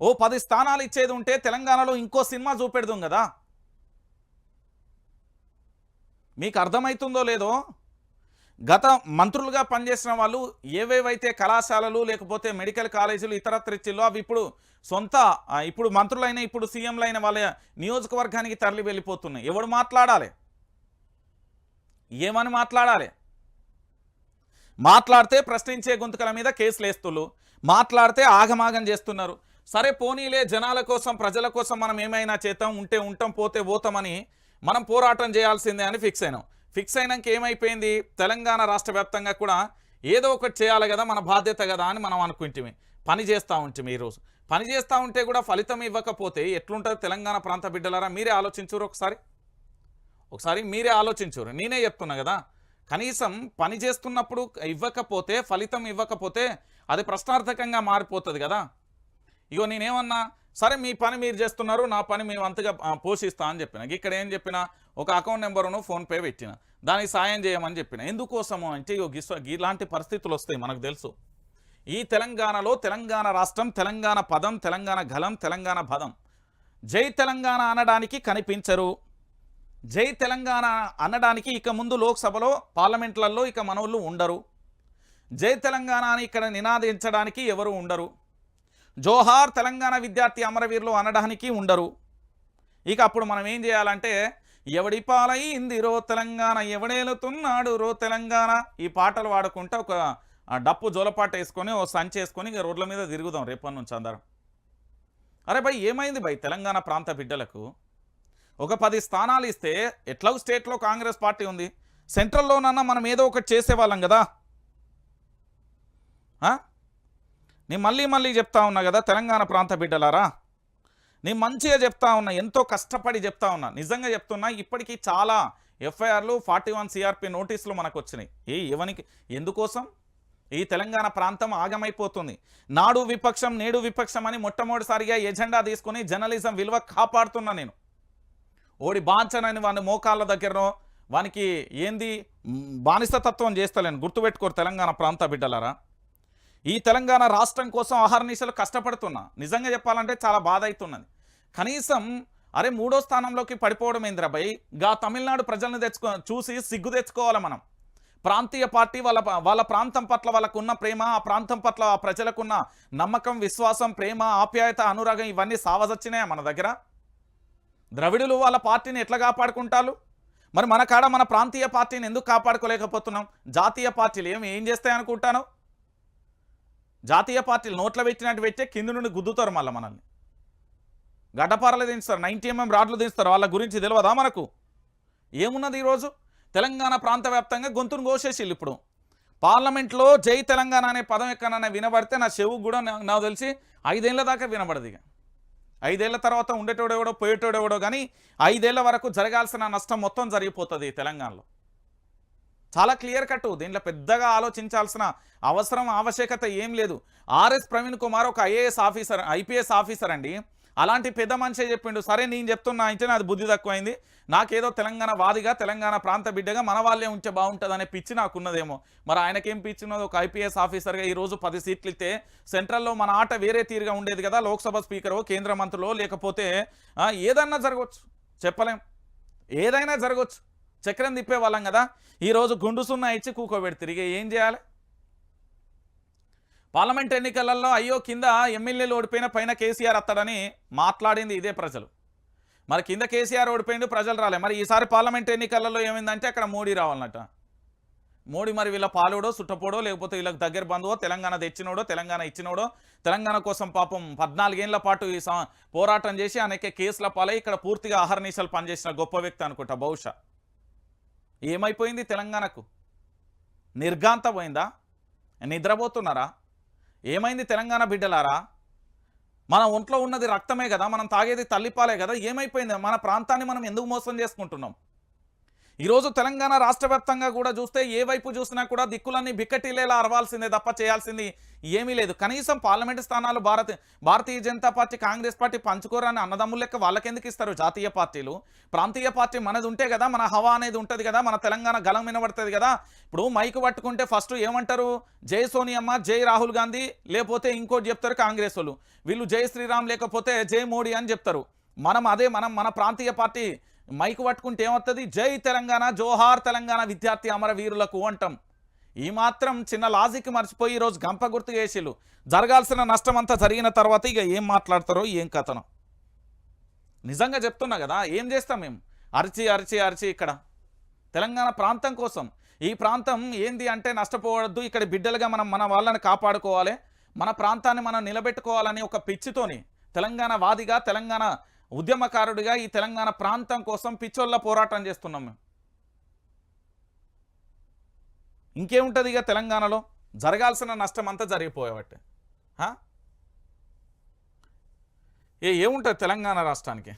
ఓ పది స్థానాలు ఇచ్చేది ఉంటే తెలంగాణలో ఇంకో సినిమా చూపెడదాం కదా. మీకు అర్థమవుతుందో లేదో? గత మంత్రులుగా పనిచేసిన వాళ్ళు ఏవేవైతే కళాశాలలు లేకపోతే మెడికల్ కాలేజీలు ఇతర త్రిచ్చిల్లో అవి ఇప్పుడు సొంత ఇప్పుడు మంత్రులైన ఇప్పుడు సీఎంలైన వాళ్ళ నియోజకవర్గానికి తరలి వెళ్ళిపోతున్నాయి. ఎవడు మాట్లాడాలి? ఏమని మాట్లాడాలి? మాట్లాడితే ప్రశ్నించే గొంతుకల మీద కేసులు వేస్తున్నారు మాట్లాడితే ఆగమాగం చేస్తున్నారు. సరే పోనీలే జనాల కోసం ప్రజల కోసం మనం ఏమైనా చేతాం ఉంటే ఉంటాం పోతే పోతామని మనం పోరాటం చేయాల్సిందే అని ఫిక్స్ అయినాం. ఫిక్స్ అయినాక ఏమైపోయింది? తెలంగాణ రాష్ట్ర వ్యాప్తంగా కూడా ఏదో ఒకటి చేయాలి కదా మన బాధ్యత కదా అని మనం అనుకుంటే పని చేస్తూ ఉంటే ఈరోజు పని చేస్తూ ఉంటే కూడా ఫలితం ఇవ్వకపోతే ఎట్లుంటుంది తెలంగాణ ప్రాంత బిడ్డలారా? మీరే ఆలోచించరు ఒకసారి. ఒకసారి మీరే ఆలోచించురు నేనే చెప్తున్నా కదా. కనీసం పని చేస్తున్నప్పుడు ఇవ్వకపోతే ఫలితం ఇవ్వకపోతే అది ప్రశ్నార్థకంగా మారిపోతుంది కదా. ఇగో నేనేమన్నా సరే మీ పని మీరు చేస్తున్నారు నా పని మేము అంతగా పోషిస్తా అని చెప్పిన. ఇక్కడ ఏం చెప్పిన ఒక అకౌంట్ నెంబరును ఫోన్పే పెట్టిన. దానికి సాయం చేయమని చెప్పిన. ఎందుకోసము అంటే ఇగో గిస్వ ఇలాంటి పరిస్థితులు వస్తాయి మనకు తెలుసు. ఈ తెలంగాణలో తెలంగాణ రాష్ట్రం తెలంగాణ పదం తెలంగాణ గలం తెలంగాణ పదం జై తెలంగాణ అనడానికి కనిపించరు. జై తెలంగాణ అనడానికి ఇక ముందు లోక్సభలో పార్లమెంట్లలో ఇక మనోళ్ళు ఉండరు. జై తెలంగాణ అని ఇక్కడ నినాదించడానికి ఎవరు ఉండరు. జోహార్ తెలంగాణ విద్యార్థి అమరవీరులు అనడానికి ఉండరు. ఇక అప్పుడు మనం ఏం చేయాలంటే ఎవడి పాలైంది రో తెలంగాణ ఎవడేలుతున్నాడు రో తెలంగాణ ఈ పాటలు వాడుకుంటే ఒక డప్పు జోలపాట వేసుకొని ఓ సంచి వేసుకొని ఇక రోడ్ల మీద తిరుగుదాం రేపటి నుంచి అందరం. అరే భయ్ ఏమైంది భయ్ తెలంగాణ ప్రాంత బిడ్డలకు? ఒక పది స్థానాలు ఇస్తే ఎట్లా స్టేట్లో కాంగ్రెస్ పార్టీ ఉంది? సెంట్రల్లోనన్నా మనం ఏదో ఒకటి చేసేవాళ్ళం కదా? నేను మళ్ళీ మళ్ళీ చెప్తా ఉన్నా కదా తెలంగాణ ప్రాంత బిడ్డలారా? నేను మంచిగా చెప్తా ఉన్నా ఎంతో కష్టపడి చెప్తా ఉన్నా నిజంగా చెప్తున్నా ఇప్పటికీ చాలా ఎఫ్ఐఆర్లు ఫార్టీ వన్ సిఆర్పి నోటీసులు మనకు వచ్చినాయి ఏ ఎవనికి ఎందుకోసం? ఈ తెలంగాణ ప్రాంతం ఆగమైపోతుంది. నాడు విపక్షం నేడు విపక్షం అని మొట్టమొదటిసారిగా ఎజెండా తీసుకొని జర్నలిజం విలువ కాపాడుతున్నా నేను. ఓడి బాంచనని వాని మోకాళ్ళ దగ్గరనో వానికి ఏంది బానిసతత్వం చేస్తలేను. గుర్తుపెట్టుకోరు తెలంగాణ ప్రాంత బిడ్డలారా? ఈ తెలంగాణ రాష్ట్రం కోసం అహర్నిశలు కష్టపడుతున్నా. నిజంగా చెప్పాలంటే చాలా బాధ అవుతున్నది. కనీసం అరే మూడో స్థానంలోకి పడిపోవడం ఏంద్రాబాయ్గా తమిళనాడు ప్రజల్ని తెచ్చుకో చూసి సిగ్గు తెచ్చుకోవాలి మనం. ప్రాంతీయ పార్టీ వాళ్ళ వాళ్ళ ప్రాంతం పట్ల వాళ్ళకున్న ప్రేమ ఆ ప్రాంతం పట్ల ఆ ప్రజలకున్న నమ్మకం విశ్వాసం ప్రేమ ఆప్యాయత అనురాగం ఇవన్నీ సావజొచ్చినాయా మన దగ్గర? ద్రవిడులు వాళ్ళ పార్టీని ఎట్లా కాపాడుకుంటారు? మరి మన కాడ మన ప్రాంతీయ పార్టీని ఎందుకు కాపాడుకోలేకపోతున్నాం? జాతీయ పార్టీలు ఏమి ఏం చేస్తాయి అనుకుంటాను జాతీయ పార్టీలు నోట్లో పెట్టినట్టు పెట్టే కింద నుండి గుద్దుతారు మళ్ళీ మనల్ని. గడ్డపారలు దించుతారు నైన్టీ ఎంఎం రాడ్లు దించుతారు వాళ్ళ గురించి తెలియదా మనకు? ఏమున్నది ఈరోజు? తెలంగాణ ప్రాంత వ్యాప్తంగా గొంతును కోసేసిల్లు ఇప్పుడు. పార్లమెంట్లో జై తెలంగాణ అనే పదం ఎక్కడన్నా వినబడితే నా చెవు కూడా నాకు తెలిసి ఐదేళ్ళ దాకా వినబడదు ఇక. ఐదేళ్ళ తర్వాత ఉండేటోడెవడో పోయేటోడెవడో కానీ ఐదేళ్ళ వరకు జరగాల్సిన నష్టం మొత్తం జరిగిపోతుంది ఈ తెలంగాణలో. చాలా క్లియర్ కట్ దీంట్లో పెద్దగా ఆలోచించాల్సిన అవసరం ఆవశ్యకత ఏం లేదు. ఆర్ఎస్ ప్రవీణ్ కుమార్ ఒక ఐఏఎస్ ఆఫీసర్ ఐపీఎస్ ఆఫీసర్ అండి. అలాంటి పెద్ద మనిషే చెప్పిండు సరే నేను చెప్తున్నా అంటే అది బుద్ధి తక్కువైంది. నాకేదో తెలంగాణ వాదిగా తెలంగాణ ప్రాంత బిడ్డగా మన వాళ్ళే ఉంటే బాగుంటుంది అనే పిచ్చి నాకున్నదేమో. మరి ఆయనకేం పిచ్చి ఉన్నది? ఒక ఐపీఎస్ ఆఫీసర్గా ఈరోజు పది సీట్లు ఇస్తే సెంట్రల్లో మన ఆట వేరే తీరుగా ఉండేది కదా లోక్సభ స్పీకరో కేంద్ర మంత్రులో లేకపోతే ఏదన్నా జరగవచ్చు చెప్పలేం. ఏదైనా జరగవచ్చు చక్రం తిప్పే వాళ్ళం కదా. ఈరోజు గుండు సున్నా ఇచ్చి కూకోబెడితే ఇక ఏం చేయాలి? పార్లమెంట్ ఎన్నికలలో అయ్యో కింద ఎమ్మెల్యేలు ఓడిపోయిన పైన కేసీఆర్ అత్తడని మాట్లాడింది ఇదే ప్రజలు. మరి కింద కేసీఆర్ ఓడిపోయిండు ప్రజలు రాలే. మరి ఈసారి పార్లమెంట్ ఎన్నికలలో ఏమైందంటే అక్కడ మోడీ రావాలన్నట. మోడీ మరి వీళ్ళ పాలుడో సుట్టపోడో లేకపోతే వీళ్ళకి దగ్గర బంధువో తెలంగాణ తెచ్చినోడో తెలంగాణ ఇచ్చినోడో తెలంగాణ కోసం పాపం పద్నాలుగేళ్ళ పాటు ఈ పోరాటం చేసి అనేక కేసుల పాలై ఇక్కడ పూర్తిగా ఆహర్నిశలు పనిచేసిన గొప్ప వ్యక్తి అనుకుంటా బహుశా. ఏమైపోయింది తెలంగాణకు? నిర్గాంత పోయిందా నిద్రపోతున్నారా? ఏమైంది తెలంగాణ బిడ్డలారా? మన ఒంట్లో ఉన్నది రక్తమే కదా మనం తాగేది తల్లిపాలే కదా ఏమైపోయింది? మన ప్రాంతాన్ని మనం ఎందుకు మోసం చేసుకుంటున్నాం? ఈరోజు తెలంగాణ రాష్ట్ర వ్యాప్తంగా కూడా చూస్తే ఏ వైపు చూసినా కూడా దిక్కులన్నీ బిక్కటిలేలా అరవాల్సిందే తప్ప చేయాల్సింది ఏమీ లేదు. కనీసం పార్లమెంటు స్థానాలు భారత భారతీయ జనతా పార్టీ కాంగ్రెస్ పార్టీ పంచుకోరని అన్నదమ్ముల లెక్క వాళ్ళకెందుకు ఇస్తారు జాతీయ పార్టీలు? ప్రాంతీయ పార్టీ మనది ఉంటే కదా మన హవా అనేది ఉంటుంది కదా మన తెలంగాణ గలం వినబడుతుంది కదా? ఇప్పుడు మైకు పట్టుకుంటే ఫస్ట్ ఏమంటారు? జై సోనియమ్మ జై రాహుల్ గాంధీ లేకపోతే ఇంకోటి చెప్తారు కాంగ్రెస్ వాళ్ళు. వీళ్ళు జై శ్రీరామ్ లేకపోతే జై మోడీ అని చెప్తారు. మనం అదే మనం మన ప్రాంతీయ పార్టీ మైకు పట్టుకుంటే ఏమవుతుంది జై తెలంగాణ జోహార్ తెలంగాణ విద్యార్థి అమరవీరులకు అంటాం. ఈ మాత్రం చిన్న లాజిక్ మర్చిపోయి ఈరోజు గంప గుర్తు చేసిళ్ళు. జరగాల్సిన నష్టం అంతా జరిగిన తర్వాత ఇక ఏం మాట్లాడతారో ఏం కథనో. నిజంగా చెప్తున్నా కదా ఏం చేస్తాం మేము? అరిచి అరిచి అరిచి ఇక్కడ. తెలంగాణ ప్రాంతం కోసం. ఈ ప్రాంతం ఏంది అంటే నష్టపోవద్దు ఇక్కడ బిడ్డలుగా మనం మన వాళ్ళని కాపాడుకోవాలి. మన ప్రాంతాన్ని మనం నిలబెట్టుకోవాలని ఒక పిచ్చితోని. తెలంగాణ వాదిగా తెలంగాణ ఉద్యమకారుడిగా ఈ తెలంగాణ ప్రాంతం కోసం పిచ్చోళ్ళ పోరాటం చేస్తున్నాం మేము. ఇంకేముంటుంది ఇక తెలంగాణలో? జరగాల్సిన నష్టం అంతా జరిగిపోయేవట్టే. ఏ ఏముంటుంది తెలంగాణ రాష్ట్రానికి?